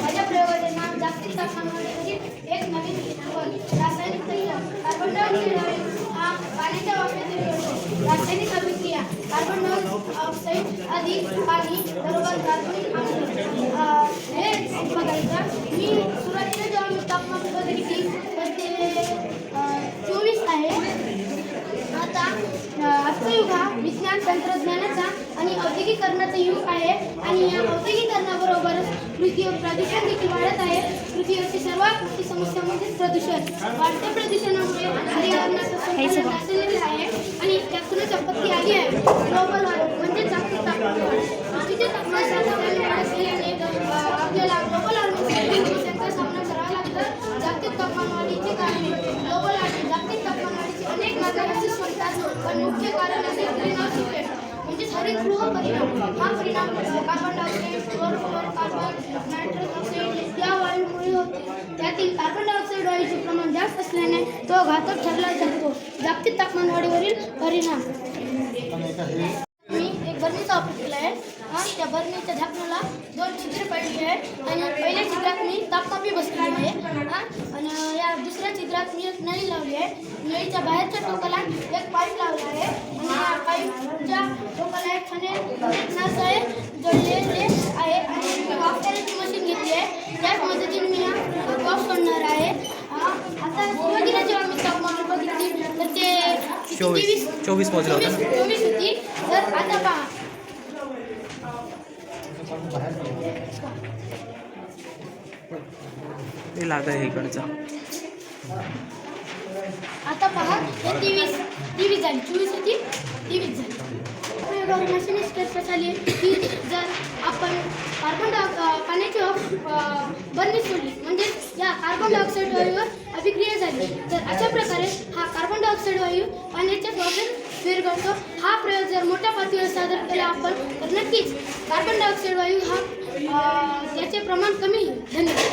माझ्या प्रयोगात जागतिक तापमानाची एक नवीन रासायनिक क्रिया कार्बन डायऑक्साईड हा पाण्याच्या वापरातील रासायनिक अभिक्रिया कार्बन डायऑक्साईड आधी पाणी बरोबर कार्बनिक हे बघायचं मी सुरुवातीला तापमान बघितली की चोवीस आहे. आता अर्थयुग हा विज्ञान तंत्रज्ञान औद्योगिकरणाचा युग आहे आणि या औद्योगिकरणाबरोबरच पृथ्वीवर प्रदूषण देखील वाढत आहे. पृथ्वीवरची सर्वात मोठी समस्या म्हणजे प्रदूषण. वाढत्या प्रदूषणामुळे पर्यावरणाचं आहे आणि त्यातूनच आपत्ती आली आहे. ग्लोबल वॉर्मिंग म्हणजे जागतिक तापमान. पृथ्वीचे तापमान सातत्याने वाढत गेल्याने अ, आपल्याला ग्लोबल वॉर्मिंग समस्यांचा सामना करावा लागतो. जागतिक तापमान वाढीची कारणे ग्लोबल वॉर्मिंग जागतिक तापमान वाढीचे अनेक अस्तित्वात असतात पण मुख्य कारण असे हा परिणाम कार्बन डायऑक्साईड फ्लोरोफोर कार्बन नायट्रस ऑक्साईड या वायूमुळे होते त्यातील कार्बन डायऑक्साईड वायूचे प्रमाण जास्त असल्याने तो घातक ठरला जातो जागतिक तापमान वाढीवरील परिणाम मी एक बर्नीचा वापर केला आहे हा त्या बर्नीच्या झाकणाला दोन चित्र पाडली आहे आणि पहिल्या छिद्रात मी तापकापी बसलेली आहे आणि या दुसऱ्या छिद्रात मी एक नळी लावली आहे. नळीच्या बाहेरच्या टोकाला एक पाईप लावला आहे. आणि या पाईपच्या आहे. जोडलेले आहे आणि मी वाफ करायची मशीन घेतली आहे. त्याच मदतीने मी वाफ सोडणार आहे. आता सुरुवातीला जेव्हा मी तापमान बघितली तर ते चोवीस चोवीस होतं. ना चोवीस होती. तर आता पहा. ते लाग आहे इकडचा. आता पहा तेवीस तेवीस झाली. चोवीस होती. तेवीस झाली. प्रयोगावरून असे निष्कर्ष झाले की जर आपण कार्बन डाय पाण्याची बंदी सोडली म्हणजे या कार्बन डायऑक्साईड वायूवर अभिक्रिया झाली तर अशा प्रकारे हा कार्बन डायऑक्साईड वायू पाण्याच्या प्रॉब्लेम विरघळतो हा प्रयोग जर मोठ्या पातळीवर सादर केला आपण तर नक्कीच कार्बन डायऑक्साईड वायू हा याचे त्याचे प्रमाण कमी धन्यवाद.